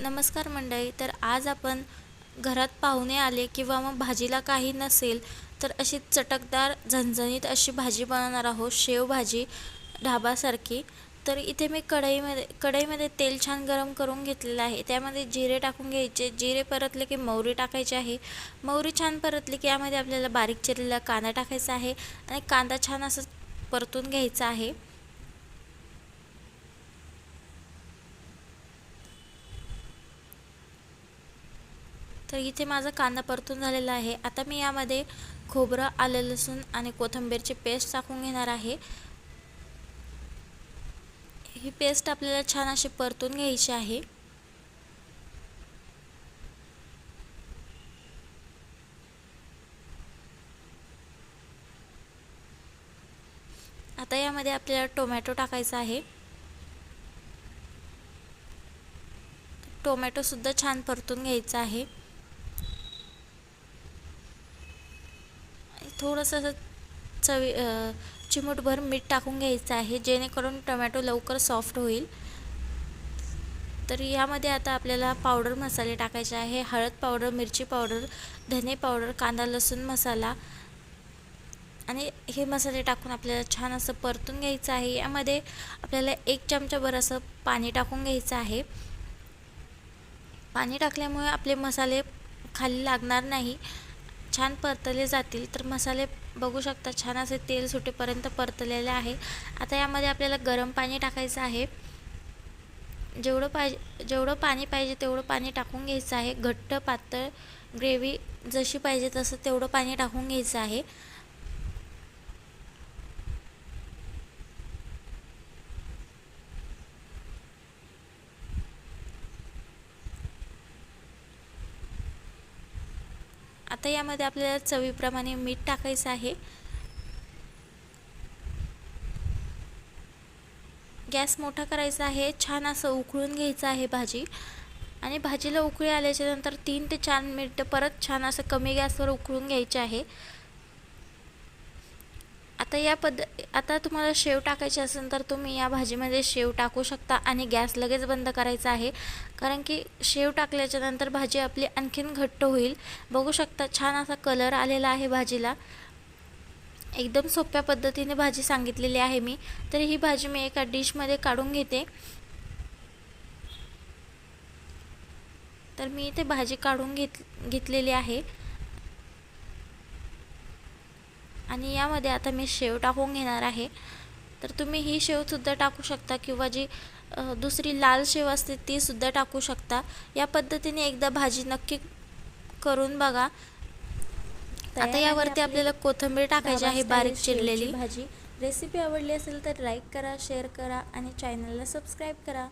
नमस्कार मंडळी तर आज आपण घरात पाहुणे आले किंवा मग भाजीला काही नसेल तर अशी चटकदार झणझणीत अशी भाजी बनवणार आहोत शेवभाजी ढाबासारखी. तर इथे मी कढईमध्ये कढईमध्ये तेल छान गरम करून घेतलेलं आहे. त्यामध्ये जिरे टाकून घ्यायचे. जिरे परतले की मोहरी टाकायची आहे. मोहरी छान परतली की यामध्ये आपल्याला बारीक चिरलेला कांदा टाकायचा आहे आणि कांदा छान असं परतून घ्यायचा आहे. तर इथे माझा कांदा परतून झालेला आहे. आता मी यामध्ये खोबरं आलं लसूण आणि कोथिंबीरची पेस्ट टाकून घेणार आहे. ही पेस्ट आपल्याला छान अशी परतून घ्यायची आहे. आता यामध्ये आपल्याला टोमॅटो टाकायचा आहे. टोमॅटोसुद्धा छान परतून घ्यायचा आहे. थोडंसं असं चवी चिमूटभर मीठ टाकून घ्यायचं आहे जेणेकरून टोमॅटो लवकर सॉफ्ट होईल. तर यामध्ये आता आपल्याला पावडर मसाले टाकायचे आहे हळद पावडर मिरची पावडर धने पावडर कांदा लसूण मसाला. आणि हे मसाले टाकून आपल्याला छान असं परतून घ्यायचं आहे. यामध्ये आपल्याला एक चमचाभर असं पाणी टाकून घ्यायचं आहे. पाणी टाकल्यामुळे आपले मसाले खाली लागणार नाही. छान परतले जातील. तर मसाले बघू शकता छान असे तेल सुटेपर्यंत परतलेले आहे. आता यामध्ये आपल्याला गरम पाणी टाकायचं आहे. जेवढं पाहिजे जेवढं पाणी पाहिजे तेवढं पाणी टाकून घ्यायचं आहे. घट्ट पातळ ग्रेव्ही जशी पाहिजे तसं तेवढं पाणी टाकून घ्यायचं आहे. आता यामध्ये आपल्याला चवीप्रमाणे मीठ टाकायचं आहे. गॅस मोठा करायचा आहे. छान असं उकळून घ्यायचं आहे भाजी. आणि भाजीला उकळी आल्याच्यानंतर तीन ते चार मिनटं परत छान असं कमी गॅसवर उकळून घ्यायचे आहे. आता या पद्ध आता तुम्हाला शेव टाकायची असेल तर तुम्ही या भाजीमध्ये शेव टाकू शकता आणि गॅस लगेच बंद करायचा आहे. कारण की शेव टाकल्याच्या नंतर भाजी आपली आणखीन घट्ट होईल. बघू शकता छान असा कलर आलेला आहे भाजीला. एकदम सोप्या पद्धतीने भाजी सांगितलेली आहे मी. तर ही भाजी मी एका डिशमध्ये काढून घेते. तर मी इथे भाजी काढून घेत घेतलेली आहे. आणि यामध्ये आता मी शेव टाकून घेणार आहे. तर तुम्ही ही शेवसुद्धा टाकू शकता किंवा जी दुसरी लाल शेव असते तीसुद्धा टाकू शकता. या पद्धतीने एकदा भाजी नक्की करून बघा. आता यावरती आपल्याला कोथिंबीर टाकायची आहे बारीक चिरलेली. भाजी. रेसिपी आवडली असेल तर लाईक करा शेअर करा आणि चॅनलला सबस्क्राईब करा.